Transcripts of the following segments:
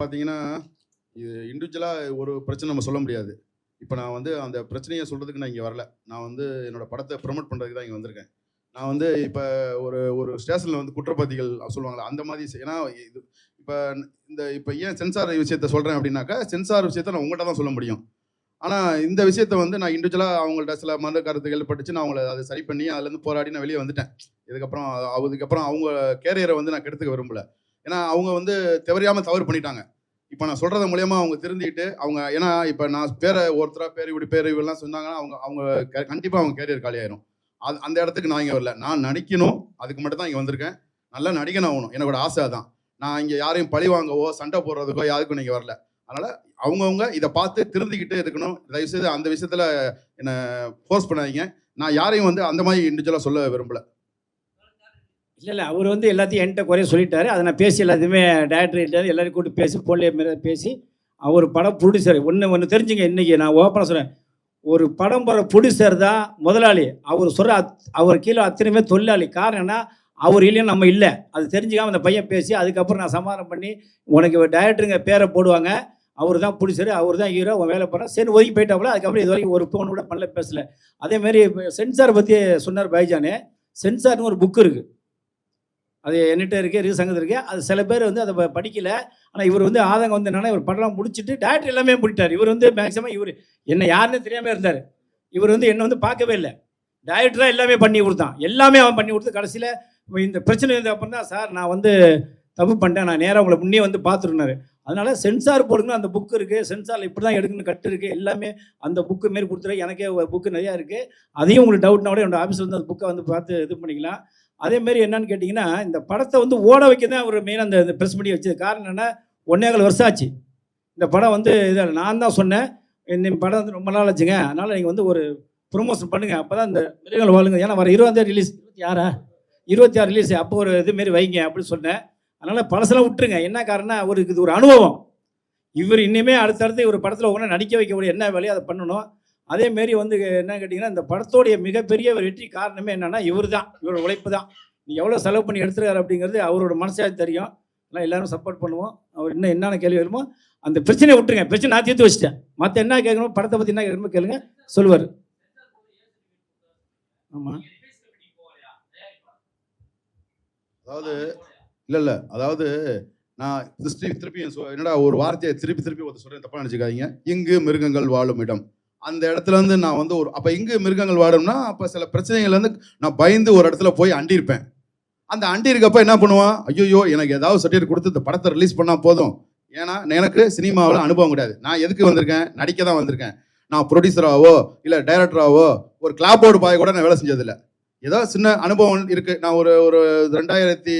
பார்த்தீங்கன்னா இது இண்டிவிஜுவலாக ஒரு பிரச்சனை நம்ம சொல்ல முடியாது. இப்போ நான் வந்து அந்த பிரச்சனையை சொல்கிறதுக்கு நான் இங்கே வரல. நான் வந்து என்னோடய படத்தை ப்ரொமோட் பண்ணுறதுக்கு தான் இங்கே வந்திருக்கேன். நான் வந்து இப்போ ஒரு ஒரு ஸ்டேஷனில் வந்து குற்றப்பாதிகள் சொல்லுவாங்களே அந்த மாதிரி ஏன்னா இது இப்போ இந்த இப்போ ஏன் சென்சார் விஷயத்த சொல்கிறேன் அப்படின்னாக்கா சென்சார் விஷயத்த நான் உங்கள்கிட்ட தான் சொல்ல முடியும். ஆனால் இந்த விஷயத்த வந்து நான் இண்டிவிஜுவலாக அவங்கள்ட்ட சில மத கருத்துக்கள் பட்டுச்சு நான் அவங்கள அதை சரி பண்ணி அதுலேருந்து போராடி நான் வெளியே வந்துட்டேன். இதுக்கப்புறம் அதுக்கப்புறம் அவங்க கேரியரை வந்து நான் கெடுத்துக்க விரும்பலை. ஏன்னா அவங்க வந்து தவறியாமல் தவறு பண்ணிட்டாங்க. இப்போ நான் சொல்கிறது மூலியமாக அவங்க திருந்திட்டு அவங்க ஏன்னா இப்போ நான் பேரை ஒருத்தராக பேர் இப்படி பேர் இவெல்லாம் சொன்னாங்கன்னா அவங்க அவங்க கண்டிப்பாக அவங்க கேரியர் காலியாயிரும் அது அந்த இடத்துக்கு நான் இங்கே வரல. நான் நடிக்கணும் அதுக்கு மட்டும் தான் இங்கே வந்திருக்கேன். நல்லா நடிக்கணும் ஆகணும். என்னோட ஆசை தான் நான் இங்கே யாரையும் பழி வாங்கவோ சண்டை போடுறதுக்கோ யாருக்கும் நீங்கள் வரல. அதனால் அவங்கவுங்க இதை பார்த்து திருந்திக்கிட்டே இருக்கணும். தயவுசெய்து அந்த விஷயத்தில் என்னை ஃபோர்ஸ் பண்ணாதீங்க. நான் யாரையும் வந்து அந்த மாதிரி இண்டிவிஜுவலாக சொல்ல விரும்பலை. இல்லை இல்லை அவர் வந்து எல்லாத்தையும் என்கிட்ட குறைய சொல்லிட்டாரு. அதை நான் பேசி எல்லாத்தையுமே டேரக்டர் எல்லாரையும் கூப்பிட்டு பேசி போன்லேயே மாரி பேசி அவர் படம் ப்ரொடியூசர் ஒன்று ஒன்று தெரிஞ்சுங்க இன்றைக்கி நான் ஓப்பனாக சொல்கிறேன் ஒரு படம் போகிற ப்ரொடியூசர் தான் முதலாளி. அவர் சொல்கிற அத் அவர் கீழே அத்தனையுமே தொழிலாளி. காரணம் அவர் இல்லைன்னு நம்ம இல்லை. அது தெரிஞ்சுக்காம அந்த பையன் பேசி அதுக்கப்புறம் நான் சமாதானம் பண்ணி உனக்கு டேரக்டருங்க பேரை போடுவாங்க. அவர் தான் ப்ரொடியூசர் அவர் தான் ஹீரோ அவன் வேலை பண்ணுறான் சரி ஒதுக்கி போயிட்டாப்புல. அதுக்கப்புறம் இது வரைக்கும் ஒரு ஃபோன் கூட பண்ணல பேசலை. அதேமாரி சென்சார் பற்றி சொன்னார் பைஜானு சென்சார்னு ஒரு புக் இருக்குது அது என்கிட்ட இருக்கே இருக்கு சங்கத்தில் இருக்கு அது சில பேர் வந்து அதை படிக்கலை படிக்கல. ஆனால் இவர் வந்து ஆதங்கம் வந்து என்னன்னா இவர் படம்லாம் முடிச்சுட்டு டேரக்டர் எல்லாமே முடிட்டார் இவர் வந்து மேக்ஸிமம் இவர் என்ன யாருன்னு தெரியாமல் இருந்தார். இவர் வந்து என்னை வந்து பார்க்கவே இல்லை. டேரக்டராக எல்லாமே பண்ணி கொடுத்தான். எல்லாமே அவன் பண்ணி கொடுத்து கடைசியில் இந்த பிரச்சனை இருந்த அப்புறம் தான் சார் நான் வந்து தப்பு பண்ணிட்டேன். நான் நேராக உங்களை முன்னே வந்து பார்த்துருந்தாரு. அதனால் சென்சார் போடுங்கன்னு அந்த புக்கு இருக்குது சென்சாரில் இப்படி தான் எடுக்கணும் கட்டு இருக்குது எல்லாமே அந்த புக்கு மாரி கொடுத்துரு. எனக்கே புக்கு நிறையா இருக்குது அதையும் உங்களுக்கு டவுட்னா கூட என்னோட ஆஃபீஸில் வந்து அந்த புக்கை வந்து பார்த்து இது பண்ணிக்கலாம். அதே மாதிரி என்னன்னு கேட்டிங்கன்னா இந்த படத்தை வந்து ஓட வைக்க தான் அவர் மெயினாக அந்த ப்ரெஸ் மீடியா வச்சது. காரணம் என்னென்னா ஒன்னேகால் வருஷம் ஆச்சு. இந்த படம் வந்து இதை நான் தான் சொன்னேன். இந்த படம் வந்து ரொம்ப நாள் ஆச்சுங்க. அதனால் நீங்கள் வந்து ஒரு ப்ரொமோஷன் பண்ணுங்கள் அப்போ தான் இந்த மிருகங்கள் வாழுங்க. ஏன்னா வர இருபதாந்தேதி ரிலீஸ் இருபத்தி ஆறா? இருபத்தி ஆறு ரிலீஸ் அப்போ ஒரு இதுமாரி வைங்க அப்படின்னு சொன்னேன். அதனால் பழசெல்லாம் விட்டுருங்க. என்ன காரணம் அவருக்கு இது ஒரு அனுபவம். இவர் இன்னுமே அடுத்தடுத்து இவர் படத்தில் உடனே நடிக்க வைக்கக்கூடிய என்ன வேலையோ அதை பண்ணணும். அதேமாரி வந்து என்ன கேட்டிங்கன்னா இந்த படத்தோடைய மிகப்பெரிய ஒரு வெற்றி காரணமே என்னென்னா இவர் தான் இவரோட உழைப்பு தான் நீ எவ்வளோ செலவு பண்ணி எடுத்துருக்காரு அப்படிங்கிறது அவரோட மனசாக தெரியும். எல்லாம் எல்லாரும் சப்போர்ட் பண்ணுவோம். அவர் இன்னும் என்னென்ன கேள்வி வருமோ அந்த பிரச்சனையை விட்டுருங்க. பிரச்சனை நான் தீர்த்து வச்சிட்டேன். மற்ற என்ன கேட்கணும் படத்தை பற்றி என்ன கேட்கணுமோ கேளுங்க. சொல்லுவார். ஆமாம் அதாவது இல்லை இல்லை. அதாவது நான் திருப்பி திருப்பி சொ- என்னடா ஒரு வார்த்தையை திருப்பி திருப்பி ஒருத்தர் சொல்கிறேன் தப்பாக நினச்சிக்காதீங்க. இங்கு மிருகங்கள் வாழும் இடம். அந்த இடத்துல இருந்து நான் வந்து ஒரு அப்போ இங்கு மிருகங்கள் வாடும்னா அப்போ சில பிரச்சனைகள் வந்து நான் பயந்து ஒரு இடத்துல போய் அண்டியிருப்பேன் அந்த அண்டி இருக்கப்ப என்ன பண்ணுவான்? ஐயோ எனக்கு ஏதாவது சர்டிஃபிகேட் கொடுத்து இந்த படத்தை ரிலீஸ் பண்ணால் போதும். ஏன்னா எனக்கு சினிமாவில் அனுபவம் கிடையாது. நான் எதுக்கு வந்திருக்கேன்? நடிக்க தான் வந்திருக்கேன். நான் ப்ரொடியூசராகவோ இல்லை டைரக்டராகவோ ஒரு கிளாப் போர்டு பாய் கூட நான் வேலை செஞ்சதில்லை. ஏதோ சின்ன அனுபவம் இருக்குது நான் ஒரு ஒரு ரெண்டாயிரத்தி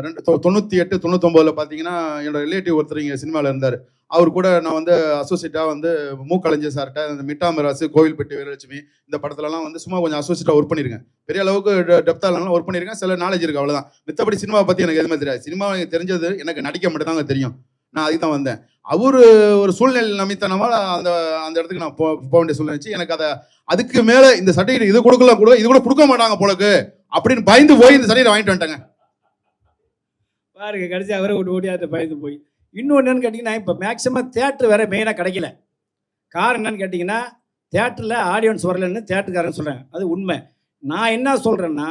ரெண்டு தொ- எட்டு தொண்ணூத்தொம்பதில் பார்த்தீங்கன்னா என்னோட ரிலேட்டிவ் ஒருத்தர் இங்கே சினிமாவில் இருந்தார். அவர் கூட நான் வந்து அசோசியேட்டாக வந்து மு சார்கிட்ட இந்த மிட்டாமராசு கோவில்பட்டி வீரலட்சுமி இந்த படத்துலலாம் வந்து சும்மா கொஞ்சம் அசோசியேட்டாக ஒர்க் பண்ணியிருக்கேன் பெரிய அளவுக்கு டெப்தாலாம் ஒர்க் பண்ணியிருக்கேன் சில நாலேஜ் இருக்குது அவ்வளோதான் மித்தபடி சினிமாவை பற்றி எனக்கு எதுவுமே தெரியாது. சினிமா எனக்கு தெரிஞ்சது எனக்கு நடிக்க மட்டும்தாங்க தெரியும். நான் அதுக்கு தான் வந்தேன். அவரு ஒரு சூழ்நிலை நமித்தனமாக அந்த அந்த இடத்துக்கு நான் போ போக வேண்டிய சூழ்நிலை வச்சு எனக்கு அதை அதுக்கு மேலே இந்த சர்டிஃபிகேட் இது கொடுக்கலாம் கூட இது கூட கொடுக்க மாட்டாங்க போலக்கு அப்படின்னு பயந்து போய் இந்த சர்டிஃபிகேட் வாங்கிட்டு வந்துட்டேங்க. பாருங்க கடைசி அவரை விட்டு ஓடியாத பயந்து போய். இன்னொன்று கேட்டிங்கன்னா இப்போ மேக்ஸிமம் தேட்டர் வேற மெயினாக கிடைக்கல. காரணம் என்னன்னு கேட்டிங்கன்னா தேட்டரில் ஆடியன்ஸ் வரலன்னு தேட்டருக்காரன் சொல்கிறேன் அது உண்மை. நான் என்ன சொல்கிறேன்னா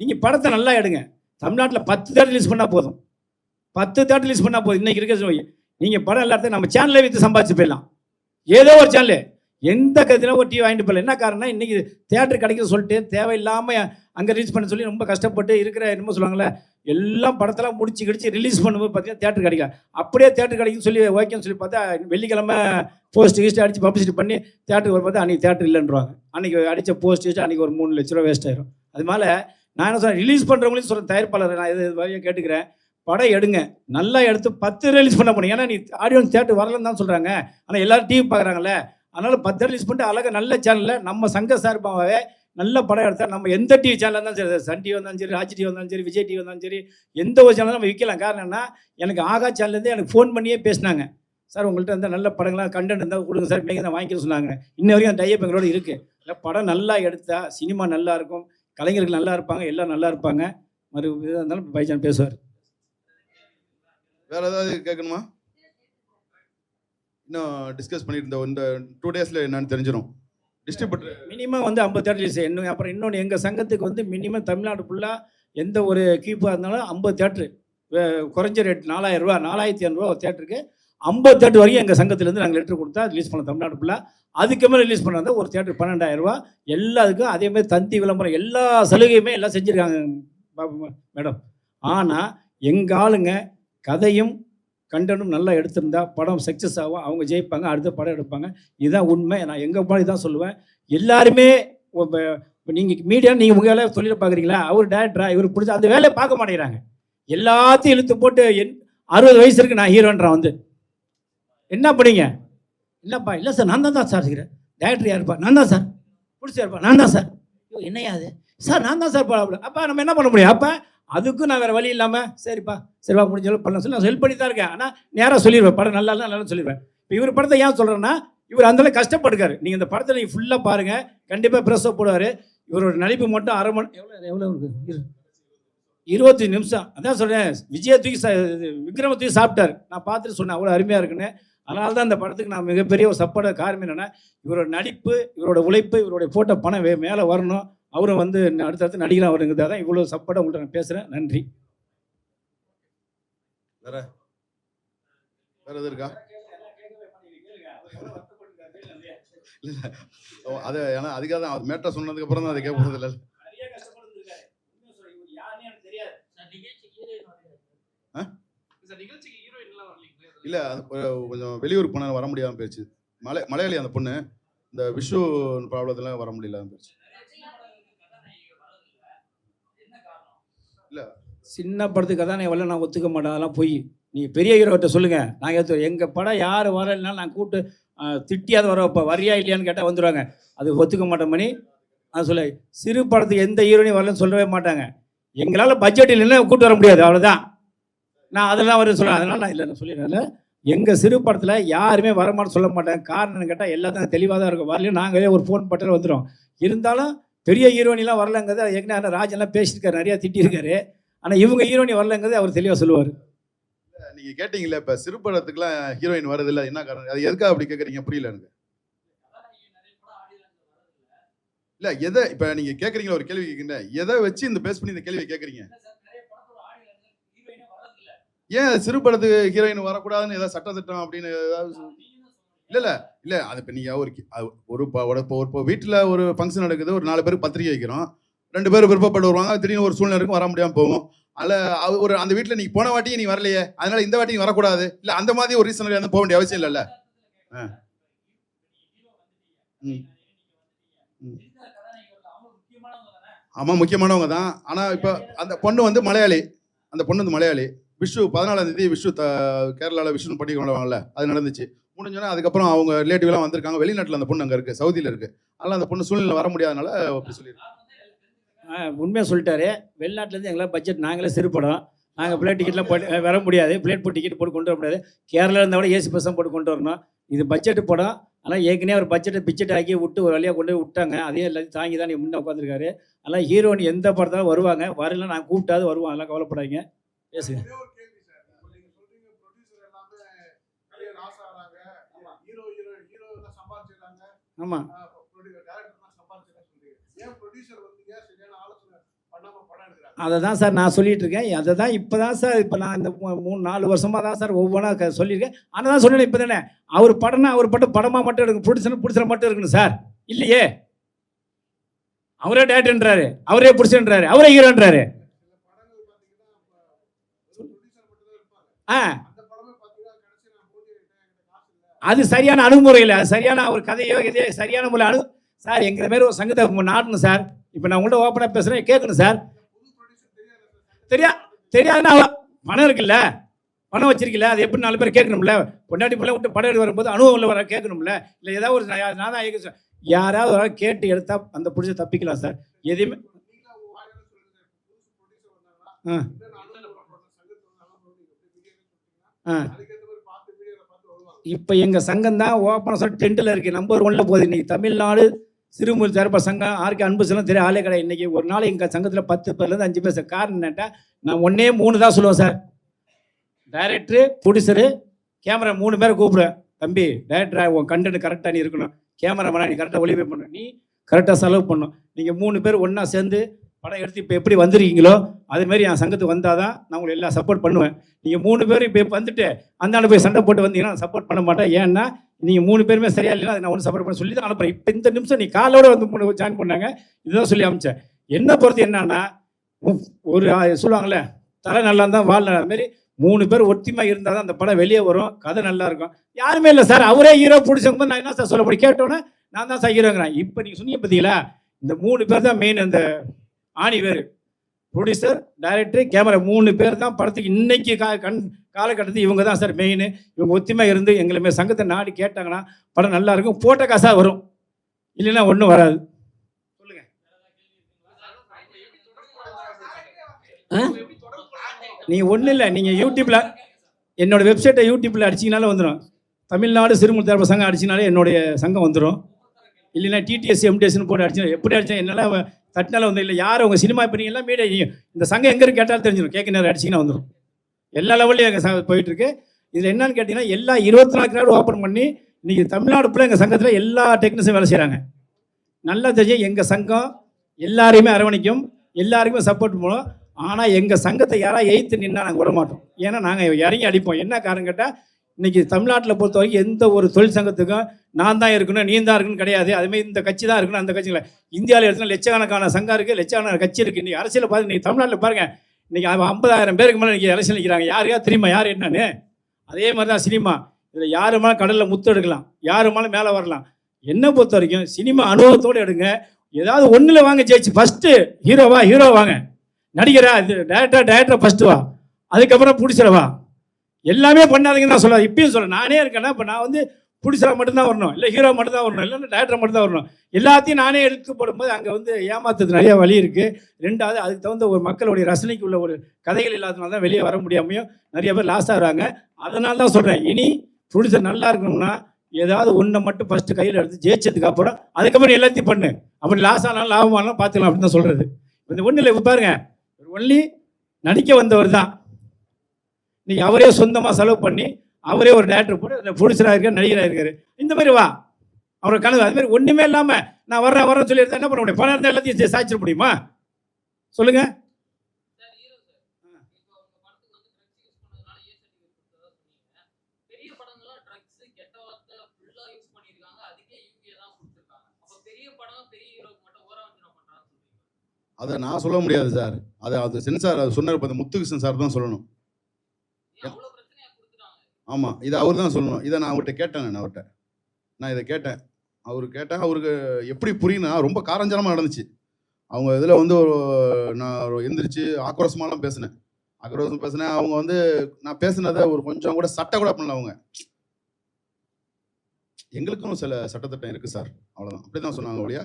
நீங்கள் படத்தை நல்லா எடுங்க. தமிழ்நாட்டில் பத்து தேட்டர் ரிலீஸ் பண்ணால் போதும். பத்து தேட்டர் ரிலீஸ் பண்ணால் போதும். இன்றைக்கி இருக்க நீங்கள் படம் எல்லாத்தையும் நம்ம சேனலை விற்று சம்பாதிச்சு போயிடலாம். ஏதோ ஒரு சேனல் எந்த கருத்திலும் ஒரு டிவி வாங்கிட்டு போகல. என்ன காரணம் இன்றைக்கி தேட்டர் கிடைக்குது சொல்லிட்டு தேவையில்லாமல் அங்கே ரிலீஸ் பண்ண சொல்லி ரொம்ப கஷ்டப்பட்டு இருக்கிற என்னமோ சொல்லுவாங்களே எல்லாம் படத்தெல்லாம் முடிச்சு கிடிச்சு ரிலீஸ் பண்ணும்போது பார்த்தீங்கன்னா தேட்டர் கிடைக்கும். அப்படியே தேட்டர் கிடைக்குன்னு சொல்லி ஓகேன்னு சொல்லி பார்த்தா வெள்ளிக்கிழமை போஸ்ட் கீஸ்ட் அடித்து பப்ளிசிட்டி பண்ணி தேட்டருக்கு வரும் பார்த்தா அன்றைக்கி தேட்டர் இல்லைன்றாங்க. அன்றைக்கி அடித்த போஸ்ட் கீஸ்ட் அன்றைக்கி ஒரு மூணு லட்ச ரூபா வேஸ்ட் ஆயிரும். அதனால நான் என்ன சொன்னேன் ரிலீஸ் பண்ணுறவங்களையும் சொல்கிறேன் தயாரிப்பாளர் நான் இது இது வரையும் கேட்டுக்கிறேன். படம் எடுங்க. நல்லா எடுத்து பத்து ரிலீஸ் பண்ண முடியும். ஏன்னா நீ ஆடியன்ஸ் தேட்டர் வரலன்னு தான் சொல்கிறாங்க ஆனால் எல்லாரும் டிவி பார்க்குறாங்கல்ல அதனால் பத்து ரிலீஸ் பண்ணிட்டு அழகாக நல்ல சேனலில் நம்ம சங்க சார்பாகவே நல்ல படம் எடுத்தால் நம்ம எந்த டிவி சேனலாக இருந்தாலும் சரி சன் டிவி வந்தாலும் சரி ராஜ் டிவி வந்தாலும் சரி விஜய் டிவி வந்தாலும் சரி எந்த ஒரு சேனலும் நம்ம விற்கலாம். காரணம் என்ன எனக்கு ஆகா சேனல்லேருந்து எனக்கு ஃபோன் பண்ணியே பேசினாங்க. சார் உங்கள்கிட்ட இருந்தால் நல்ல படங்களாக கண்டென்ட் இருந்தால் கொடுங்க சார் பிள்ளைங்க தான் வாங்கிக்க சொன்னாங்க. இன்ன வரைக்கும் அந்த டைப் எங்களோட இருக்குது இல்லை படம் நல்லா எடுத்தால் சினிமா நல்லா இருக்கும் கலைஞர்கள் நல்லா இருப்பாங்க எல்லாம் நல்லா இருப்பாங்க. மறு இருந்தாலும் பைஜான் பேசுவார். வேறு ஏதாவது கேட்கணுமா? இன்னும் டிஸ்கஸ் பண்ணிட்டு இந்த டூ டேஸில் என்னன்னு தெரிஞ்சிடும் டிஸ்ட்ரிபியூட்டர் மினிமம் வந்து ஐம்பது தேட்டர் ரிலீஸ் இன்னும் அப்புறம் இன்னொன்று எங்கள் சங்கத்துக்கு வந்து மினிமம் தமிழ்நாடு ஃபுல்லாக எந்த ஒரு கீப்பாக இருந்தாலும் ஐம்பது தேட்ரு குறைஞ்ச ரேட் நாலாயிரம் ரூபா நாலாயிரத்தி இரநூறுவா ஒரு தேட்டருக்கு ஐம்பது தேட்டர் வரைக்கும் எங்கள் சங்கத்துலேருந்து நாங்கள் லெட்டர் கொடுத்தா ரிலீஸ் பண்ணோம் தமிழ்நாடு ஃபுல்லாக அதுக்கு மேலே ரிலீஸ் பண்ணாத ஒரு தேட்டர் பன்னெண்டாயிரம் ரூபா. எல்லாத்துக்கும் அதேமாதிரி தந்தி விளம்பரம் எல்லா சலுகையுமே எல்லாம் செஞ்சுருக்காங்க மேடம். ஆனால் எங்கள் ஆளுங்க கதையும் கண்டனும் நல்லா எடுத்திருந்தா படம் சக்ஸஸ் ஆகும் அவங்க ஜெயிப்பாங்க அடுத்த படம் எடுப்பாங்க. இதுதான் உண்மை. நான் எங்கள் பாடி தான் சொல்லுவேன். எல்லாருமே இப்போ நீங்கள் மீடியா நீங்கள் உங்கள் வேலையை தொழிலை பார்க்குறீங்களா அவர் டேரக்டரா இவர் பிடிச்ச அந்த வேலையை பார்க்க மாட்டேங்கிறாங்க. எல்லாத்தையும் இழுத்து போட்டு என் அறுபது வயசு இருக்கு நான் ஹீரோன்றான் வந்து. என்ன பண்ணீங்க? இல்லைப்பா இல்லை சார் நான் தான் தான் சார் இருக்கிறேன் டேரக்டர் யாருப்பா? நான் தான் சார் பிடிச்சாருப்பா நான் தான் சார் ஐயோ என்னையா அது? சார் நான் தான் சார் அப்போ நம்ம என்ன பண்ண முடியும்? அப்போ அதுக்கும் நான் வேறு வழி இல்லாமல் சரிப்பா சரிப்பா முடிஞ்சாலும் பண்ணலாம் சொல்லி நான் ஹெல்ப் பண்ணி தான் இருக்கேன். ஆனால் நேராக சொல்லிடுவேன் படம் நல்லா இல்லை நல்லா சொல்லிடுவேன் இப்போ இவர் படத்தை ஏன் சொல்கிறேன்னா இவர் அந்தளவு கஷ்டப்படுக்காரு நீங்கள் இந்த படத்தை நீங்கள் ஃபுல்லாக பாருங்கள் கண்டிப்பாக ப்ரெஸ்ஸை போடுவார். இவரோட நடிப்பு மட்டும் அரை மணி எவ்வளோ எவ்வளோ இருக்கு? இருபத்தி நிமிஷம். அதான் சொல்கிறேன் விஜய தூக்கி சா- இது விக்ரம தூக்கி சாப்பிட்டார். நான் பார்த்துட்டு சொன்னேன் அவ்வளோ அருமையாக இருக்குன்னு. அதனால தான் இந்த படத்துக்கு நான் மிகப்பெரிய ஒரு சப்போர்ட் காரணம் என்னென்னா இவரோட நடிப்பு இவரோட உழைப்பு இவருடைய போட்ட பணம் வே மேலே வரணும். அவரும் வந்து அடுத்தடுத்து நடிகராக வருங்கிறதா தான் இவ்வளோ சப்போர்ட்டாக உங்கள்கிட்ட நான் பேசுகிறேன் நன்றி. வேற? எது இருக்கா? ஓ, அது ஏன்னா அதுக்காக தான் அது மேட்டர் சொன்னதுக்கு அப்புறம் தான் அதை கேட்க போகிறது இல்லை. ஆ? இல்ல கொஞ்சம் வெளியூர் போன வர முடியாம போயிடுச்சு. மலை மலையாளி அந்த பொண்ணு இந்த விஷு ப்ராப்ளத்துல வர முடியல போயிடுச்சு. சின்ன படத்துக்கு தான் நான் எவ்வளோ நான் ஒத்துக்க மாட்டேன். அதெல்லாம் போய் நீங்கள் பெரிய ஹீரோட்ட சொல்லுங்கள் நாங்கள் ஏற்று எங்கள் படம் யார் வரலைன்னா நான் கூப்பிட்டு திட்டியாவது வர இப்போ வரியா இல்லையான்னு கேட்டால் வந்துடுவாங்க அது ஒத்துக்க மாட்டேன் மணி. நான் சொல்ல சிறு படத்துக்கு எந்த ஹீரோனையும் வரலன்னு சொல்லவே மாட்டாங்க. எங்களால் பட்ஜெட் இல்லைன்னா கூப்பிட்டு வர முடியாது. அவ்வளோதான் நான் அதெல்லாம் வர சொல்கிறேன் அதனால் நான் இல்லை நான் சொல்லிடுறேன் எங்கள் சிறு படத்தில் யாருமே வரமாட்டேன்னு சொல்ல மாட்டேன். காரணம் கேட்டால் எல்லாத்தையும் தெளிவாக தான் இருக்கும். வரலையும் நாங்களே ஒரு ஃபோன் பட்டில் வந்துடும் இருந்தாலும் பெரிய ஹீரோனிலாம் வரலங்கிறது ஏற்கனவே ராஜெல்லாம் பேசியிருக்காரு நிறையா திட்டியிருக்காரு. ஆனால் இவங்க ஹீரோனி வரலங்கிறது அவர் தெளிவாக சொல்லுவார். நீங்க கேட்டீங்கல்ல இப்ப சிறு படத்துக்குலாம் ஹீரோயின் வருது இல்ல என்ன காரணம்? அது எதுக்காக அப்படி கேக்குறீங்க? புரியல எனக்கு. இல்ல எதை இப்ப நீங்க கேக்குறீங்களா? ஒரு கேள்வி கேக்குறீங்க எதை வச்சு இந்த பேஸ் பண்ணி இந்த கேள்வியை கேக்குறீங்க? ஏன் சிறு படத்துக்கு ஹீரோயின் வரக்கூடாதுன்னு ஏதாவது சட்ட திட்டம் அப்படின்னு ஏதாவது இல்ல இல்ல இல்ல அது இப்ப நீங்க ஒரு ஒரு ஒரு இப்போ- வீட்டில் வீட்டுல ஒரு ஃபங்க்ஷன் நடக்குது ஒரு நாலு பேருக்கு பத்திரிக்கை வைக்கிறோம். ரெண்டு பேர் விருப்பப்பட்டு வருவாங்க திடீர்னு ஒரு சூழ்நிலை இருக்கும் வர முடியாம போகும். அல்ல ஒரு அந்த வீட்டுல நீங்க போன வாட்டியும் நீ வரலையே அதனால இந்த வாட்டியும் வரக்கூடாது. இல்ல அந்த மாதிரி ஒரு ரீசன் வந்து போக வேண்டிய அவசியம் இல்லைல்ல. ஆ. ம். ஆமா முக்கியமானவங்க தான். ஆனா இப்ப அந்த பொண்ணு வந்து மலையாளி. அந்த பொண்ணு வந்து மலையாளி. விஷு பதினாலாம் தேதி விஷு த கேரளாவில் விஷு பண்ணி கொண்டாடுவாங்கல்ல அது நடந்துச்சு. முடிஞ்சோன்னா அதுக்கப்புறம் அவங்க ரிலேட்டிவ்லாம் வந்திருக்காங்க. வெளிநாட்டில் அந்த பொண்ணு அங்கே இருக்கு. சவுதியில் இருக்கு. அதெல்லாம் அந்த பொண்ணு சூழ்நிலை வர முடியாதனால அப்படி சொல்லியிருக்காங்க. உண்மையாக சொல்லிட்டாரு. வெளிநாட்டிலேருந்து எங்களால் பட்ஜெட் நாங்களே சிறு படம். நாங்கள் பிளேட் டிக்கெட்லாம் போட்டு வர முடியாது. பிளேட் போட்டு டிக்கெட் போட்டு கொண்டு வர முடியாது. கேரளா இருந்தால் கூட ஏசி பஸ் தான் போட்டு கொண்டு வரணும். இது பட்ஜெட் படம். ஆனால் ஏற்கனவே ஒரு பட்ஜெட்டை பிச்செட் ஆக்கி விட்டு ஒரு வழியாக கொண்டு போய் விட்டாங்க. அதே எல்லாத்தையும் தாங்கி தான் நீ முன்னே உட்காந்துருக்காரு அதனால் ஹீரோயின் எந்த படத்தாலும் வருவாங்க? வரல நான் கூப்பிட்டாது வருவாங்க அதெல்லாம் கவலைப்படாதீங்க. பேசுங்க ஒரே ஒரு கேள்வி சார் இப்போ நீங்க சொல்றீங்க ப்ரொடியூசர் எல்லாமே பெரிய லாஸ் ஆகுறாங்க ஹீரோ ஹீரோ ஹீரோ எல்லாம் சம்பாதிச்சிடுறாங்க ஆமாம் டேரக்டர்லாம் சம்பாதிச்சிடறாங்க சொல்றீங்க ஏன் ப்ரொடியூசர் வந்தீங்க சரியான ஆலோசனை பண்ணாம படம் எடுக்கிறாங்க அதை தான் சார் நான் சொல்லிட்டு இருக்கேன். அதை தான் இப்போ தான் சார் இப்போ நான் இந்த மூணு நாலு வருஷமாக தான் சார் ஒவ்வொன்றா சொல்லியிருக்கேன். ஆனால் தான் சொன்னேன் இப்போ தானே? அவர் படம்னா அவர் படம் படமாக மட்டும் எடுக்கணும். பிடிச்சனா பிடிச்சன மட்டும் இருக்கணும் சார். இல்லையே? அவரே டேரக்டர்ன்றாரு அவரே பிடிச்சன்றாரு அவரே ஹீரோன்றாரு ஆ அந்த படமே பாத்தீங்கன்னா கடைசி நான் போட்டி என்கிட்ட காசு இல்ல அது சரியான அணுகுமுறை இல்லை அது சரியான ஒரு கதையோ இதே சரியான முறை அணு சார் எங்களை மாரி ஒரு சங்கத்தை நாடணும் சார். இப்போ நான் உங்கள்கிட்ட ஓப்பனாக பேசுகிறேன் கேட்கணும் சார். தெரியாது தெரியா தெரியாதுன்னா பணம் இருக்குல்ல? பணம் வச்சிருக்கல அது எப்படி நாலு பேர் கேட்கணும்ல? பொண்டாட்டி பிள்ளை விட்டு படம் எடுத்து வரும்போது அனுபவம் உள்ள வர கேட்கணும்ல? இல்லை ஏதாவது ஒரு நான் தான் இயக்க யாராவது ஒரு கேட்டு எடுத்தா அந்த பிடிச்ச தப்பிக்கலாம் சார். எதையுமே ஆ. ஆ. இப்போ எங்கள் சங்கம் தான் ஓப்பனாக சொல்லி டென்ட்டில் இருக்குது நம்பர் ஒன்ல போகுது. இன்றைக்கி தமிழ்நாடு சிறுமுறை தரப்ப சங்கம். ஆர்கே அன்பு செல்லம் தெரிய ஆளே கடை இன்றைக்கி ஒரு நாள் எங்கள் சங்கத்தில் பத்து பேர்லேருந்து அஞ்சு பேர் சார். காரணம் என்னட்டா நான் ஒன்னே மூணு தான் சொல்லுவேன் சார். டைரக்டரு ப்ரொடியூசரு கேமரா மூணு பேரை கூப்பிடுவேன். தம்பி டைரக்டரா உன் கண்டென்ட் கரெக்டாக நீ இருக்கணும். கேமராமேனா நீ கரெக்டாக ஒளிபரப்பு பண்ணணும். நீ கரெக்டாக செலவு பண்ணணும். நீங்கள் மூணு பேர் ஒன்றா சேர்ந்து படம் எடுத்து இப்போ எப்படி வந்திருக்கீங்களோ அதுமாரி என் சங்கத்துக்கு வந்தால் தான் நான் உங்களை எல்லாம் சப்போர்ட் பண்ணுவேன். நீங்கள் மூணு பேரும் இப்போ வந்துட்டு அந்தாண்ட போய் சண்டை போட்டு வந்தீங்கன்னா நான் சப்போர்ட் பண்ண மாட்டேன். ஏன்னா நீங்கள் மூணு பேருமே சரியா இல்லைன்னா அதை நான் ஒன்றும் சப்போர்ட் பண்ண சொல்லி தான் அனுப்புகிறேன் இப்போ இந்த நிமிஷம் நீ காலோட வந்து மூணு ஜாயின் பண்ணாங்க. இதுதான் சொல்லி அமிச்சேன் என்ன பொறுத்து என்னன்னா ஒரு சொல்லுவாங்களே தலை நல்லா இருந்தால் வாழ் நல்லா மாரி மூணு பேர் ஒத்திமா இருந்தால் தான் அந்த படம் வெளியே வரும். கதை நல்லா இருக்கும். யாருமே இல்லை சார். அவரே ஹீரோ பிடிச்சவங்க நான் என்ன சார் சொல்ல முடியும்? கேட்டோன்னே நான் தான் சார் ஹீரோங்கிறேன் இப்போ நீங்கள் சொன்னீங்க பார்த்தீங்களா இந்த மூணு பேர் தான் மெயின் அந்த ஆணி பேர் ப்ரொடியூசர் டைரக்டர் கேமரா மூணு பேர் தான் படத்துக்கு இன்னைக்கு கா கண் காலகட்டத்தில் இவங்க தான் சார் மெயின் இவங்க ஒத்துமையாக இருந்து எங்களுமே சங்கத்தை நாடி கேட்டாங்கன்னா படம் நல்லா இருக்கும். போட்ட காசாக வரும். இல்லைன்னா ஒன்றும் வராது. சொல்லுங்க. நீங்கள் ஒன்றும் இல்லை. நீங்கள் யூடியூப்பில் என்னோட வெப்சைட்டை யூடியூப்பில் அடிச்சிங்கனாலும் வந்துடும் தமிழ்நாடு சிறுமுறை தரப்பு சங்கம் அடிச்சினாலே என்னுடைய சங்கம் வந்துடும் இல்லைன்னா டிடிஎஸ் எம்டிஎஸ்னு போட்டு அடிச்சு எப்படி அடித்தா என்னால் தட்டினால வந்து இல்லை யார் உங்கள் சினிமா இப்போ மீடியா இந்த சங்கம் எங்கே இருக்கு கேட்டாலும் தெரிஞ்சிடும் கேட்க நேரம் அடிச்சிங்கன்னா வந்துடும் எல்லா லெவல்லையும் எங்கள் சங்கம் போயிட்டுருக்கு. இதில் என்னன்னு கேட்டிங்கன்னா எல்லா இருபத்தி நாலு கிராடு ஓப்பன் பண்ணி இன்றைக்கி தமிழ்நாடு ஃபுல்லாக எங்கள் சங்கத்தில் எல்லா டெக்னிஷியும் வேலை செய்கிறாங்க நல்லா தெரியும் எங்கள் சங்கம் எல்லாரையுமே அரவணைக்கும் எல்லாருக்குமே சப்போர்ட் பண்ணும் ஆனால் எங்கள் சங்கத்தை யாராவது எய்த்து நின்னா நாங்கள் விட மாட்டோம் ஏன்னா நாங்கள் இறங்கி அடிப்போம். என்ன காரணம் கேட்டால் இன்றைக்கி தமிழ்நாட்டில் பொறுத்த வரைக்கும் எந்த ஒரு தொழில் சங்கத்துக்கும் நான் தான் இருக்கணும் நீ தான் இருக்கணும் கிடையாது. அதுமாதிரி இந்த கட்சி தான் இருக்கணும் அந்த கட்சியில் இந்தியாவில் எடுத்துனா லட்சக்கணக்கான சங்கம் இருக்குது லட்சக்கணக்கான கட்சி இருக்குது இன்றைக்கி அரசியல் பார்த்து இன்றைக்கி தமிழ்நாட்டில் பாருங்கள் இன்றைக்கி ஐம்பதாயிரம் பேருக்கு மேலே இன்றைக்கி அரசியல் நிற்கிறாங்க யாருக்கா தெரியுமா யார் என்னன்னு? அதே மாதிரி தான் சினிமா. இதில் யாரு மேலே கடலில் முத்து எடுக்கலாம் யாரு மேலே மேலே வரலாம்? என்னை பொறுத்த வரைக்கும் சினிமா அனுபவத்தோடு எடுங்க. ஏதாவது ஒன்றில் வாங்க ஜெயிச்சு ஃபஸ்ட்டு ஹீரோவா ஹீரோ வாங்க. நடிகரா இது டேரக்டர் டேரக்டர் ஃபஸ்ட்டு வா. அதுக்கப்புறம் பிடிச்சிடவா எல்லாமே பண்ணாதீங்கன்னு நான் சொல்ல இப்பயும் சொல்கிறேன் நானே இருக்கேன்னா இப்போ நான் வந்து பிடிச்சா மட்டும்தான் வரணும். இல்லை ஹீரோ மட்டும் தான் வரணும். இல்லைன்னா டேரக்டர் மட்டும் தான் வரணும். எல்லாத்தையும் நானே எடுத்து போடும்போது அங்கே வந்து ஏமாத்துறது நிறைய வழி இருக்குது ரெண்டாவது அதுக்கு தகுந்த ஒரு மக்களுடைய ரசனைக்கு உள்ள ஒரு கதைகள் இல்லாதனால தான் வெளியே வர முடியாமையும் நிறைய பேர் லாஸ் ஆகிறாங்க. அதனால தான் சொல்கிறேன் இனி ப்ரொடியூசர் நல்லா இருக்கணும்னா ஏதாவது ஒன்றை மட்டும் ஃபஸ்ட்டு கையில் எடுத்து ஜெயிச்சதுக்கு அப்புறம் அதுக்கப்புறம் எல்லாத்தையும் பண்ணு. அப்படி லாஸ் ஆனாலும் லாபமானாலும் பார்த்துக்கலாம் அப்படின்னு தான் சொல்கிறது இந்த ஒன்றும் இல்லை பாருங்க. ஒன்லி நடிக்க வந்தவர் தான். இன்றைக்கி அவரே சொந்தமாக செலவு பண்ணி அவரே ஒரு டேரக்டர் போட்டு அதில் இருக்கார் நடிகராக இருக்கார். இந்த மாதிரி வா. அவரை கனவு அது மாதிரி ஒன்றுமே இல்லாமல் நான் வர்றேன் வரேன் சொல்லியிருந்தேன் என்ன பண்ண முடியும்? பணம் இருந்தால் எல்லாத்தையும் சாய்ச்சிட முடியுமா? சொல்லுங்கள் அதை நான் சொல்ல முடியாது சார். அதை அது சென்சார் அது சொன்னார் இப்போ அந்த முத்துக்கு சென்சார் தான் சொல்லணும் ஏன் அவ்வளவு பிரச்சனையா கொடுத்துட்டாங்க ஆமாம் இதை அவர் தான் சொல்லணும். இதை நான் அவர்கிட்ட கேட்டேன் நான் அவர்கிட்ட. நான் இதை கேட்டேன். அவர் கேட்டேன் அவருக்கு எப்படி புரியுனா ரொம்ப காரஞ்சரமாக நடந்துச்சு. அவங்க இதில் வந்து ஒரு நான் எந்திரிச்சு ஆக்ரோஷமாலாம் பேசினேன். ஆக்ரோஷம் பேசினேன். அவங்க வந்து நான் பேசினதை ஒரு கொஞ்சம் கூட சட்டை கூட பண்ணல அவங்க. எங்களுக்கும் சில சட்டத்திட்டம் இருக்குது சார். அவ்வளோதான் அப்படி தான் சொன்னாங்க ஒழிய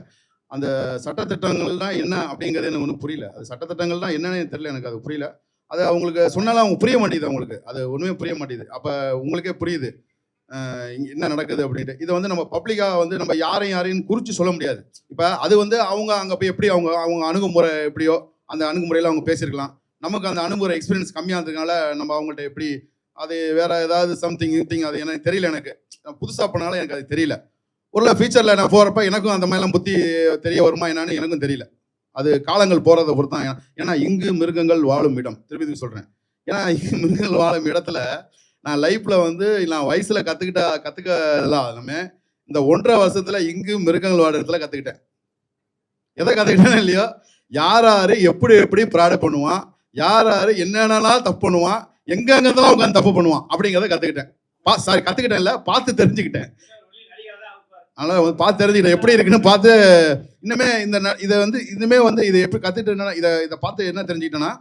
அந்த சட்டத்திட்டங்கள்லாம் என்ன அப்படிங்கிறது எனக்கு ஒன்றும் புரியல. அது சட்டத்திட்டங்கள்லாம் என்னன்னு தெரியல எனக்கு அது புரியல. அது அவங்களுக்கு சொன்னாலும் அவங்க புரிய மாட்டேங்குது அவங்களுக்கு. அது ஒன்றுமே புரிய மாட்டேங்குது. அப்போ உங்களுக்கே புரியுது. என்ன நடக்குது அப்படின்ட்டு. இதை வந்து நம்ம பப்ளிக்காக வந்து நம்ம யாரையும் யாரையும் குறித்து சொல்ல முடியாது. இப்போ அது வந்து அவங்க அங்கே போய் எப்படி அவங்க அவங்க அணுகுமுறை எப்படியோ அந்த அணுகுமுறையில் அவங்க பேசியிருக்கலாம். நமக்கு அந்த அணுகுமுறை எக்ஸ்பீரியன்ஸ் கம்மியாக இருந்ததுனால நம்ம அவங்கள்ட்ட எப்படி அது வேற ஏதாவது சம்திங் திங் அது எனக்கு தெரியல எனக்கு. நான் புதுசாக போனாலும் எனக்கு அது தெரியல. ஒரு ஃபியூச்சரில் நான் போகிறப்ப எனக்கும் அந்த மாதிரிலாம் புத்தி தெரிய வருமா என்னன்னு எனக்கும் தெரியல. அது காலங்கள் போகிறத பொறுத்து தான் ஏன்னா இங்கு மிருகங்கள் வாழும் இடம். திருப்பி திருப்பி சொல்கிறேன் ஏன்னா இங்கு மிருகங்கள் வாழும் இடத்துல நான் லைஃப்ல வந்து நான் வயசுல கத்துக்கிட்ட கத்துக்கலாம் எல்லாமே இந்த ஒன்றரை வருஷத்துல இங்கு மிருகங்கள் வாழ இடத்துல கற்றுக்கிட்டேன் எதை கத்துக்கிட்டேன்னு இல்லையோ யார் யாரு எப்படி எப்படி ப்ராடக்ட் பண்ணுவான் யார் யாரு என்னென்னலாம் தப்பு பண்ணுவான் எங்க உட்காந்து தப்பு பண்ணுவான் அப்படிங்கிறத கற்றுக்கிட்டேன் பா சாரி கற்றுக்கிட்டேன் இல்லை பார்த்து தெரிஞ்சுக்கிட்டேன். அதனால் வந்து பார்த்து தெரிஞ்சுக்கிட்டேன் எப்படி இருக்குன்னு பார்த்து இன்னுமே இந்த ந- இதை வந்து இன்னுமே வந்து இதை எப்படி கத்துக்கிட்டு இதை இதை பார்த்து என்ன தெரிஞ்சுக்கிட்டேன்னா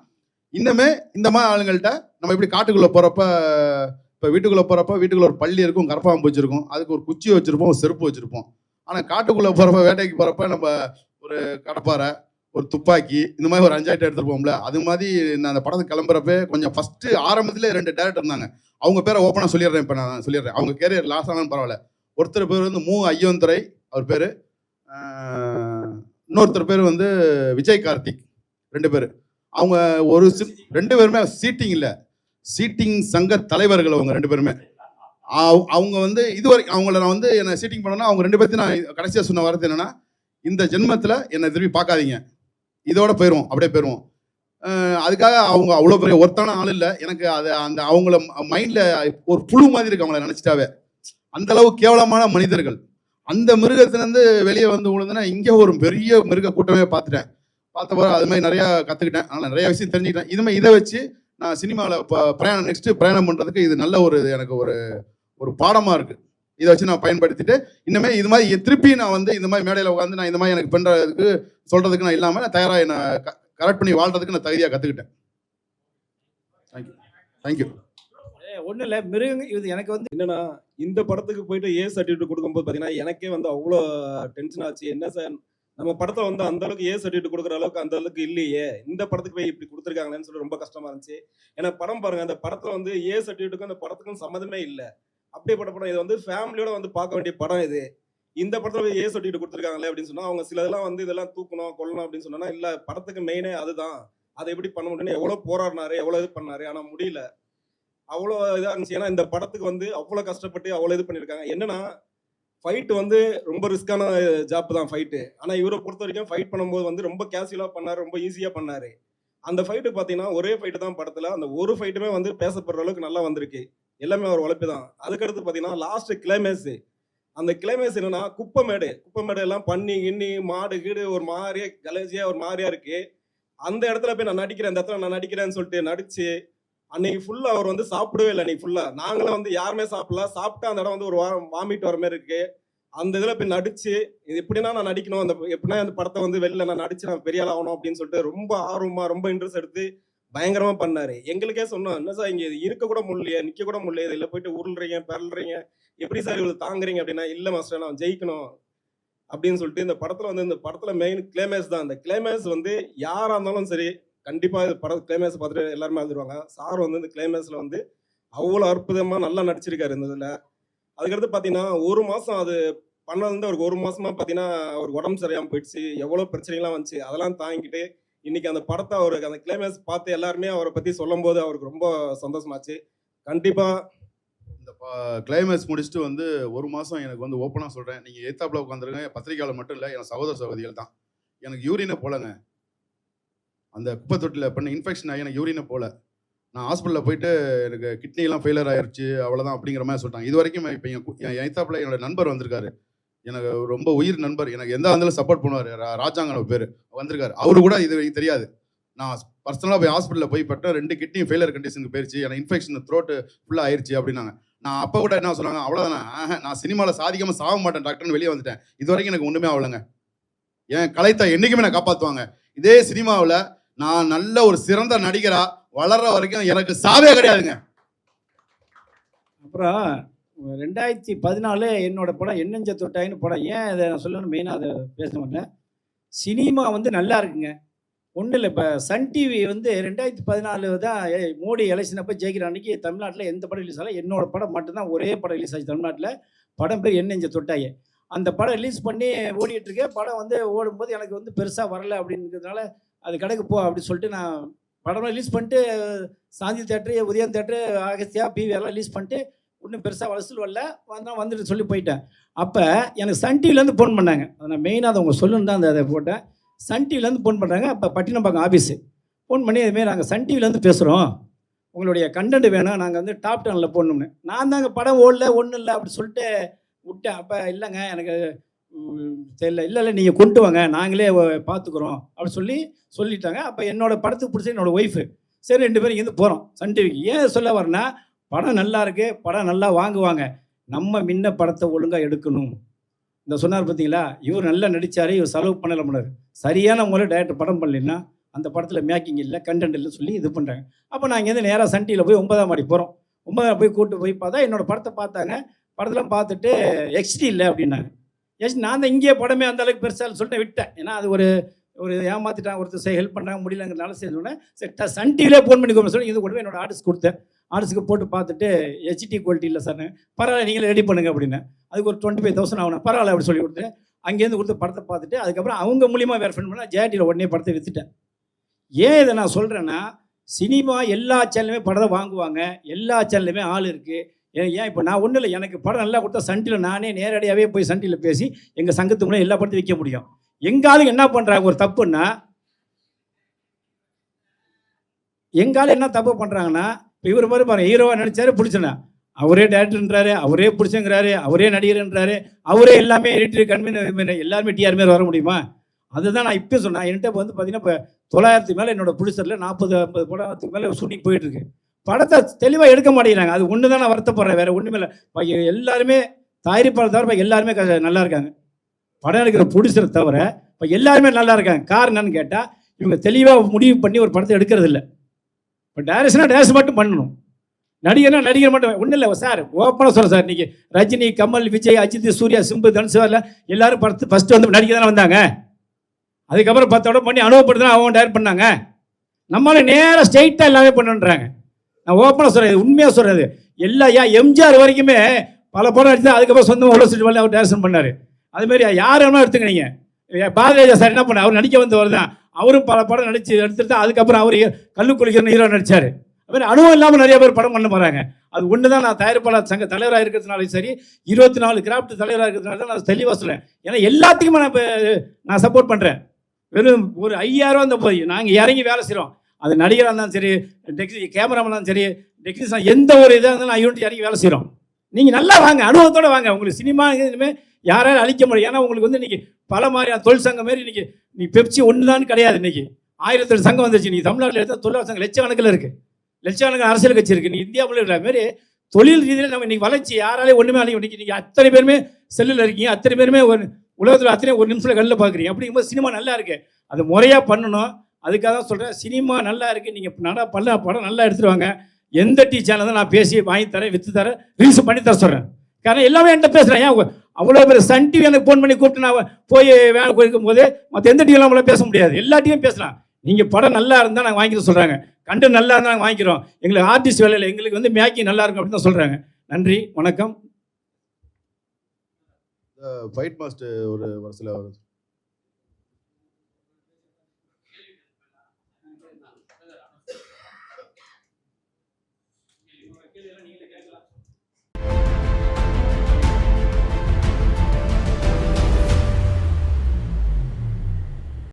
இன்னுமே இந்த மாதிரி ஆளுங்கள்ட்ட நம்ம எப்படி காட்டுக்குள்ளே போகிறப்ப இப்போ வீட்டுக்குள்ளே போகிறப்ப வீட்டுக்குள்ளே ஒரு பள்ளி இருக்கும் கரப்பாம்பு வச்சுருக்கும். அதுக்கு ஒரு குச்சி வச்சுருப்போம் ஒரு செருப்பு வச்சுருப்போம். ஆனால் காட்டுக்குள்ளே போகிறப்ப வேட்டைக்கு போகிறப்ப நம்ம ஒரு கடப்பாறை ஒரு துப்பாக்கி இந்த மாதிரி ஒரு அஞ்சாயிரம் எடுத்துருப்போம்ல அது மாதிரி நான் அந்த படத்துக்கு கிளம்புறப்ப கொஞ்சம் ஃபஸ்ட்டு ஆரம்பத்தில் ரெண்டு டேரக்டர் இருந்தாங்க. அவங்க பேரை ஓப்பனாக சொல்லிடுறேன் இப்போ நான் சொல்லிடுறேன். அவங்க கேரியர் லாஸ் ஆனாலும் பரவாயில்ல. ஒருத்தர் பேர் வந்து மு. ஐயோந்துரை அவர் பேர். இன்னொருத்தர் பேர் வந்து விஜய் கார்த்திக் ரெண்டு பேர். அவங்க ஒரு ரெண்டு பேருமே சீட்டிங் இல்லை. சீட்டிங் சங்க தலைவர்கள் அவங்க ரெண்டு பேருமே. அவங்க வந்து இதுவரை அவங்கள நான் வந்து என்ன சீட்டிங் பண்ணனா அவங்க ரெண்டு பேர்த்தையும் நான் கடைசியாக சொன்ன வார்த்தை என்னென்னா இந்த ஜென்மத்தில் என்னை திரும்பி பார்க்காதீங்க. இதோட போயிடுவோம் அப்படியே போயிடுவோம் அதுக்காக அவங்க அவ்வளோ பெரிய ஒர்த்தான ஆள் இல்லை. எனக்கு அது அந்த அவங்கள மைண்டில் ஒரு புழு மாதிரி இருக்கு அவங்கள நினச்சிட்டாவே. அந்த அளவு கேவலமான மனிதர்கள். அந்த மிருகத்திலேருந்து வெளியே வந்து விழுந்துன்னா இங்கே ஒரு பெரிய மிருக கூட்டமே பார்த்துட்டேன். பார்த்தப்போ அது மாதிரி நிறையா கற்றுக்கிட்டேன் அதனால் நிறைய விஷயம் தெரிஞ்சுக்கிட்டேன். இதுமாதிரி இதை வச்சு நான் சினிமாவில் பிரயாணம் நெக்ஸ்ட்டு பிரயாணம் பண்ணுறதுக்கு இது நல்ல ஒரு எனக்கு ஒரு ஒரு பாடமாக இருக்குது இதை வச்சு நான் பயன்படுத்திட்டு இன்னுமே இது மாதிரி திருப்பி நான் வந்து இந்த மாதிரி மேடையில் உட்காந்து நான் இந்த மாதிரி எனக்கு பண்ணுறதுக்கு சொல்கிறதுக்கு நான் இல்லாமல் நான் தயாராக என்னை கரெக்ட் பண்ணி வாழ்கிறதுக்கு நான் தகுதியாக கற்றுக்கிட்டேன் தேங்க்யூ தேங்க்யூ ஒன்றும் இல்லை மிருகங்க இது எனக்கு வந்து என்னன்னா இந்த படத்துக்கு போயிட்டு ஏ சர்டிஃபிகேட் கொடுக்கும்போது பார்த்தீங்கன்னா எனக்கே வந்து அவ்வளோ டென்ஷன் ஆச்சு. என்ன சார் நம்ம படத்தை வந்து அந்த அளவுக்கு ஏ சர்டிஃபிகேட் கொடுக்குற அளவுக்கு அந்த அளவுக்கு இல்லையே. இந்த படத்துக்கு போய் இப்படி கொடுத்துருக்காங்களேன்னு சொல்லி ரொம்ப கஷ்டமா இருந்துச்சு. ஏன்னா படம் பாருங்க அந்த படத்துல வந்து ஏ சர்டிஃபிகேட்டுக்கும் அந்த படத்துக்கும் சம்மந்தமே இல்லை. அப்படிப்பட்ட படம் இது வந்து ஃபேமிலியோட வந்து பார்க்க வேண்டிய படம் இது. இந்த படத்துல ஏ சர்டிஃபிகேட் கொடுத்துருக்காங்களே அப்படின்னு சொன்னா அவங்க சில இதெல்லாம் வந்து இதெல்லாம் தூக்கணும் கொல்லணும் அப்படின்னு சொன்னா இல்ல படத்துக்கு மெயினே அதுதான். அதை எப்படி பண்ண முடியும்னு எவ்வளவு போராடினாரு எவ்வளவு இது பண்ணாரு ஆனா முடியல. அவ்வளோ இதாக இருந்துச்சு. ஏன்னா இந்த படத்துக்கு வந்து அவ்வளோ கஷ்டப்பட்டு அவ்வளோ இது பண்ணியிருக்காங்க என்னன்னா ஃபைட்டு வந்து ரொம்ப ரிஸ்கான ஜாப் தான் ஃபைட்டு ஆனால் இவரை பொறுத்த வரைக்கும் ஃபைட் பண்ணும்போது வந்து ரொம்ப கேஷுவலாக பண்ணார் ரொம்ப ஈஸியாக பண்ணார். அந்த ஃபைட்டு பார்த்தீங்கன்னா ஒரே ஃபைட்டு தான் படத்தில். அந்த ஒரு ஃபைட்டுமே வந்து பேசப்படுற அளவுக்கு நல்லா வந்திருக்கு. எல்லாமே அவர் உழைப்பு தான். அதுக்கடுத்து பார்த்தீங்கன்னா லாஸ்ட் கிளைமேஸு அந்த கிளைமேஸ் என்னன்னா குப்பைமேடு. குப்பைமேடு எல்லாம் பண்ணி கிண்ணி மாடு கீடு ஒரு மாதிரியே கலேஜியாக ஒரு மாதிரியா இருக்குது அந்த இடத்துல போய் நான் நடிக்கிறேன் அந்த இடத்துல நான் நடிக்கிறேன்னு சொல்லிட்டு நடிச்சு அன்னைக்கு ஃபுல்லாக அவர் வந்து சாப்பிடவே இல்லை அன்னைக்கு ஃபுல்லாக நாங்களும் வந்து யாருமே சாப்பிடல. சாப்பிட்டு அந்த இடம் வந்து ஒரு வாரம் வாமிட் வர மாதிரி இருக்கு. அந்த இதில் போய் நடிச்சு இது எப்படின்னா நான் நடிக்கணும் அந்த எப்படின்னா அந்த படத்தை வந்து வெளில நான் நடிச்சு நான் பெரிய ஆள் ஆகணும் அப்படின்னு சொல்லிட்டு ரொம்ப ஆர்வமாக ரொம்ப இன்ட்ரெஸ்ட் எடுத்து பயங்கரமாக பண்ணாரு. எங்களுக்கே சொன்னோம் என்ன சார் இங்கே இருக்க கூட முடியல நிற்க கூட முடியல இதில் போயிட்டு உருள்றீங்க பெறல்றீங்க எப்படி சார் இவ்வளோ தாங்குறீங்க அப்படின்னா இல்லை மாஸ்டர் நான் ஜெயிக்கணும் அப்படின்னு சொல்லிட்டு இந்த படத்தில் வந்து இந்த படத்தில் மெயின் கிளைமேக்ஸ் தான். அந்த கிளைமேக்ஸ் வந்து யாராக இருந்தாலும் சரி கண்டிப்பாக இது படம் கிளைமேக்ஸ் பார்த்துட்டு எல்லாருமே வந்துடுவாங்க சார் வந்து இந்த கிளைமேக்ஸில் வந்து அவ்வளோ அற்புதமாக நல்லா நடிச்சிருக்காரு இந்த இதில். அதுக்கடுத்து பார்த்தீங்கன்னா ஒரு மாதம் அது பண்ணது வந்து அவருக்கு ஒரு மாதமாக பார்த்தீங்கன்னா அவருக்கு உடம்பு சரியாமல் போயிடுச்சு. எவ்வளோ பிரச்சனைகள்லாம் வந்துச்சு. அதெல்லாம் தாங்கிட்டு இன்னைக்கு அந்த படத்தை அவருக்கு அந்த கிளைமேக்ஸ் பார்த்து எல்லாருமே அவரை பற்றி சொல்லும் போது அவருக்கு ரொம்ப சந்தோஷமாச்சு. கண்டிப்பாக இந்த கிளைமேக்ஸ் முடிச்சுட்டு வந்து ஒரு மாதம் எனக்கு வந்து ஓப்பனாக சொல்கிறேன் நீங்கள் ஏத்தாப்புல உட்காந்துருங்க பத்திரிக்கையாளர் மட்டும் இல்லை என் சகோதர சகோதரிகள் தான். எனக்கு யூரினை போலங்க அந்த குப்பை தொட்டில் பண்ண இன்ஃபெக்ஷன் ஆகி எனக்கு யூரினை போல. நான் ஹாஸ்பிட்டலில் போயிட்டு எனக்கு கிட்னிலாம் ஃபெயிலியர் ஆயிடுச்சு அவ்வளோதான் அப்படிங்கிற மாதிரி சொல்லிட்டாங்க. இது வரைக்கும் இப்போ என் கு- என் என்னோட நண்பர் வந்திருக்காரு. எனக்கு ரொம்ப உயிர் நண்பர். எனக்கு எந்த வந்தாலும் சப்போர்ட் பண்ணுவார். ராஜாங்கன பேர் வந்திருக்காரு. அவரு கூட இது வரைக்கும் தெரியாது. நான் பர்சனலாக போய் ஹாஸ்பிட்டலில் போய் பட்டேன் ரெண்டு கிட்னி ஃபெயிலியர் கண்டிஷனுக்கு போயிருச்சு. எனக்கு இன்ஃபெக்ஷன் த்ரோட்டு ஃபுல்லாக ஆயிடுச்சு அப்படின்னாங்க. நான் அப்போ கூட என்ன சொன்னாங்க அவ்வளோதானே ஆஹா, நான் சினிமாவில் சாதிக்காமல் சாக மாட்டேன் டாக்டர்னு வெளியே வந்துட்டேன். இது வரைக்கும் எனக்கு ஒன்றுமே ஆகலைங்க. என் கலைத்தை என்றைக்குமே நான் காப்பாற்றுவாங்க இதே சினிமாவில் நான் நல்ல ஒரு சிறந்த நடிகரா வளர்ற வரைக்கும் எனக்கு சாவே கிடையாதுங்க. அப்புறம் ரெண்டாயிரத்தி பதினாலு என்னோட படம் என்னஞ்ச தொட்டாயின்னு படம். ஏன் அதை நான் சொல்லணும்? மெயினாக அதை பேச மாட்டேன். சினிமா வந்து நல்லா இருக்குங்க. ஒன்றும் இல்லை இப்போ சன் டிவி வந்து ரெண்டாயிரத்தி பதினாலு தான் ஏ- மோடி எலெக்ஷன் அப்போ ஜெயிக்கிற அன்னைக்கு தமிழ்நாட்டில் எந்த படம் ரிலீஸ் ஆகல. என்னோட படம் மட்டும்தான் ஒரே படம் ரிலீஸ் ஆச்சு தமிழ்நாட்டில். படம் பேர் என்னஞ்ச தொட்டாயே. அந்த படம் ரிலீஸ் பண்ணி ஓடிட்டுருக்கேன் படம் வந்து ஓடும்போது எனக்கு வந்து பெருசாக வரல அப்படிங்கிறதுனால அது கடைக்கு போ அப்படின்னு சொல்லிட்டு நான் படம் ரிலீஸ் பண்ணிட்டு Shanthi theatre Udhayam theatre Agasthya P V எல்லாம் ரிலீஸ் பண்ணிட்டு ஒன்றும் பெருசாக வசூல் வரல. வந்தால் வந்துட்டு சொல்லி போயிட்டேன். அப்போ எனக்கு சன் டிவிலேருந்து ஃபோன் பண்ணாங்க. அதை நான் மெயினாக அதை உங்க சொல்லுன்னு தான் அந்த அதை போட்டேன். சன் டிவிலேருந்து ஃபோன் பண்ணுறாங்க அப்போ பட்டினம்பாக்கம் ஆஃபீஸு ஃபோன் பண்ணி இதுமாரி நாங்கள் சன் டிவிலேருந்து பேசுகிறோம் உங்களுடைய கண்டென்ட் வேணும் நாங்கள் வந்து டாப் டெனில் போடணும்னு. நான் தாங்க படம் ஓடல ஒன்றும் இல்லை அப்படி சொல்லிட்டு விட்டேன். அப்போ இல்லைங்க எனக்கு தெரியல. இல்லை இல்லை நீங்கள் கொண்டு வாங்க. நாங்களே பார்த்துக்குறோம் அப்படி சொல்லி சொல்லிட்டாங்க. அப்போ என்னோட படத்துக்கு பிடிச்ச என்னோடய ஒய்ஃபு சரி ரெண்டு பேரும் இங்கேருந்து போகிறோம் சன் டிவிக்கு ஏன் சொல்ல வரேன்னா படம் நல்லா இருக்குது படம் நல்லா வாங்குவாங்க. நம்ம முன்ன படத்தை ஒழுங்காக எடுக்கணும். இந்த சொன்னார் பார்த்தீங்களா இவர் நல்லா நடித்தார் இவர் செலவு பண்ணல முடியாது சரியான முறையில் டேரக்டர் படம் பண்ணலைன்னா அந்த படத்தில் மேக்கிங் இல்லை கண்டென்ட் இல்லை சொல்லி இது பண்ணுறாங்க அப்போ நான் இங்கேருந்து நேராக சன் டிவியில் போய் ஒன்பதாம் மாடி போகிறோம் ஒன்பதாம் போய் கூப்பிட்டு போய் பார்த்தா என்னோட படத்தை பார்த்தாங்க. படத்தெல்லாம் பார்த்துட்டு எக்ஸ்டி இல்லை அப்படின்னாங்க. எஸ் நான் தான் இங்கேயே படமே அந்த அளவுக்கு பெருசாக சொல்லிட்டு விட்டேன். ஏன்னா அது ஒரு ஒரு ஏமாத்திட்டான் ஒருத்தர் ஹெல்ப் பண்ணாங்க முடியலங்கிறனால சரி சொன்னேன். சரி சன் டிவிலே ஃபோன் பண்ணி கூப்பிட சொல்லி இது கொண்டு போய் என்னோட ஆர்டிஸ்ட் கொடுத்தேன். ஆர்டர்ஸ்க்கு போட்டு பார்த்துட்டு ஹெச்டி குவாலிட்டி இல்லை சார் பரவாயில்ல நீங்களே ரெடி பண்ணுங்க அப்படின்னு. அதுக்கு ஒரு டுவெண்ட்டி ஃபைவ் தௌசண்ட் ஆகணும் பரவாயில்ல அப்படி சொல்லி கொடுத்து அங்கேருந்து கொடுத்து படத்தை பார்த்துட்டு அதுக்கப்புறம் அவங்க மூலியமாக வேறு ஃப்ரெண்ட் பண்ணால் ஜேடியில் உடனே படத்தை விற்றுட்டேன் ஏன் இதை நான் சொல்கிறேன்னா சினிமா எல்லா சேனலுமே படத்தை வாங்குவாங்க. எல்லா சேனல்லையுமே ஆள் இருக்குது ஏன் ஏன் இப்போ நான் ஒன்றும் இல்லை எனக்கு படம் நல்லா கொடுத்தா சண்டியில் நானே நேரடியாகவே போய் சண்டியில் பேசி எங்கள் சங்கத்து மூலம் எல்லா படத்தையும் விற்க முடியும். எங்காலும் என்ன பண்ணுறாங்க ஒரு தப்புன்னா எங்காலும் என்ன தப்பு பண்ணுறாங்கன்னா இப்போ இவர் மாதிரி பாருங்க ஹீரோவாக நடிச்சாரு பிடிச்சனா. அவரே டேரக்டர்ன்றாரு அவரே பிடிச்சங்கிறாரு அவரே நடிகர்ன்றாரு அவரே எல்லாமே எடிட்டர் கன்வீனர் எல்லாருமே டிஆர் மாரி வர முடியுமா? அதுதான் நான் இப்போ சொன்னேன். என்கிட்ட வந்து பார்த்தீங்கன்னா இப்போ தொள்ளாயிரத்துக்கு மேலே என்னோட ப்ரொடியூசரில் நாற்பது ஐம்பது படத்துக்கு மேலே ஷூட்டிங் போயிட்டுருக்கு படத்தை தெளிவாக எடுக்க மாட்டேங்கிறாங்க. அது ஒன்று தான் நான் வருத்தப்படுறேன். வேறு ஒன்றுமே இல்லை. இப்போ எல்லாருமே தயாரிப்பாளர் தவிர இப்போ எல்லாருமே நல்லா இருக்காங்க. படம் எடுக்கிற ப்ரொடியூசரை தவிர இப்போ எல்லாருமே நல்லா இருக்காங்க. காரணம் என்னன்னு கேட்டால் இவங்க தெளிவாக முடிவு பண்ணி ஒரு படத்தை எடுக்கிறது இல்லை இப்போ டேரக்ஷனாக டேரக்ஷன் மட்டும் பண்ணணும். நடிகர்னா நடிகர் மட்டும் ஒன்றும் இல்லை சார் ஓப்பனாக சொல்கிறேன் சார். இன்றைக்கி ரஜினி கமல் விஜய் அஜித் சூர்யா சிம்பு தனுஷ் எல்லாரும் படத்து ஃபஸ்ட்டு வந்து நடிகர் தானே வந்தாங்க. அதுக்கப்புறம் பத்தோட பண்ணி அனுபவப்படுத்தினா அவங்க டேரக்ட் பண்ணாங்க. நம்மளால நேராக ஸ்ட்ரெயிட்டாக எல்லாமே பண்ணுன்றாங்க. நான் ஓப்பனாக சொல்கிறேன் உண்மையாக சொல்கிறது எல்லா ஏன் எம்ஜிஆர் வரைக்குமே பல படம் எடுத்து அதுக்கப்புறம் சொந்தமாக உள்ள சுற்றி அவர் டேரக்ஷன் பண்ணார். அதுமாரி யார் வேணா எடுத்துக்க நீங்கள் பாரதிராஜா சார் என்ன பண்ண அவர் நடிக்க வந்தவர் தான். அவரும் பல படம் நடிச்சு எடுத்துட்டு தான் அதுக்கப்புறம் அவர் கல்லுக்குளிக்கிற ஹீரோ நடிச்சார். அதுமாதிரி அனுபவம் இல்லாமல் நிறைய பேர் படம் பண்ண போகிறாங்க அது ஒன்று தான் நான் தயாரிப்பாளர் சங்க தலைவராக இருக்கிறதுனாலும் சரி இருபத்தி நாலு கிராஃப்ட் தலைவராக இருக்கிறதுனால தான் நான் தெளிவாக சொல்கிறேன் ஏன்னா எல்லாத்துக்குமே நான் இப்போ நான் சப்போர்ட் பண்ணுறேன் வெறும் ஒரு ஐயாயிரம் அந்த போய் நாங்கள் இறங்கி வேலை செய்கிறோம் அது நடிகராக இருந்தாலும் சரி டெக்னி கேமராமேனாலும் இருந்தாலும் சரி டெக்னீஷியன் எந்த ஒரு இதாக இருந்தாலும் நான் யூனிட் இறங்கி வேலை செய்கிறோம் நீங்கள் நல்லா வாங்க அனுபவத்தோட வாங்க. உங்களுக்கு சினிமா இனிமேல் யாராலும் அழிக்க முடியும். ஏன்னா உங்களுக்கு வந்து இன்னைக்கு பல மாதிரியான தொழில் சங்கம் மாரி இன்னைக்கு நீ பெப்சி ஒன்று தான் கிடையாது இன்னைக்கு. ஆயிரத்தெட்டு சங்கம் வந்துருச்சு. நீ தமிழ்நாட்டில் எடுத்தால் தொழிலாளர் சங்கம் லட்சக்கணக்கில் இருக்குது லட்சக்கணக்கில் அரசியல் கட்சி இருக்குது நீ இந்தியாவில் இருக்கிற மாதிரி தொழில் ரீதியில் நம்ம இன்றைக்கி வளர்ச்சி யாராலே ஒன்றுமே அழிக்க முடியும் நீங்கள் அத்தனை பேருமே செல்லில் இருக்கீங்க. அத்தனை பேருமே ஒரு உலகத்தில் அத்தனை ஒரு நிமிஷத்தில் கல்லில் பார்க்குறீங்க அப்படிங்கும்போது சினிமா நல்லா இருக்குது அது முறையாக பண்ணணும். அதுக்காக தான் சொல்கிறேன் சினிமா நல்லா இருக்குது நீங்கள் நல்லா பல்ல படம் நல்லா எடுத்துருவாங்க எந்த டீ சேனல் தான் நான் பேசி வாங்கி தரேன் விற்று தரேன் ரீல்ஸ் பண்ணி தர சொல்கிறேன் காரணம் எல்லாமே என்கிட்ட பேசுகிறேன் ஏன் அவ்வளோ பேர் சன் டிவி எனக்கு ஃபோன் பண்ணி கூப்பிட்டு நான் போய் வேலை போயிருக்கும் போது மற்ற எந்த டிவிலாம் நம்மளால பேச முடியாது. எல்லா டிவியும் பேசலாம். நீங்கள் படம் நல்லா இருந்தால் நாங்கள் வாங்கிக்க சொல்கிறாங்க கண்டு நல்லா இருந்தால் நாங்கள் வாங்கிக்கிறோம். எங்களுக்கு ஆர்டிஸ்ட் வேலையில் எங்களுக்கு வந்து மேக்கிங் நல்லா இருக்கும் அப்படின்னு தான் சொல்கிறாங்க நன்றி வணக்கம். ஃபைட் மாஸ்டர் ஒரு வருஷத்தில் சில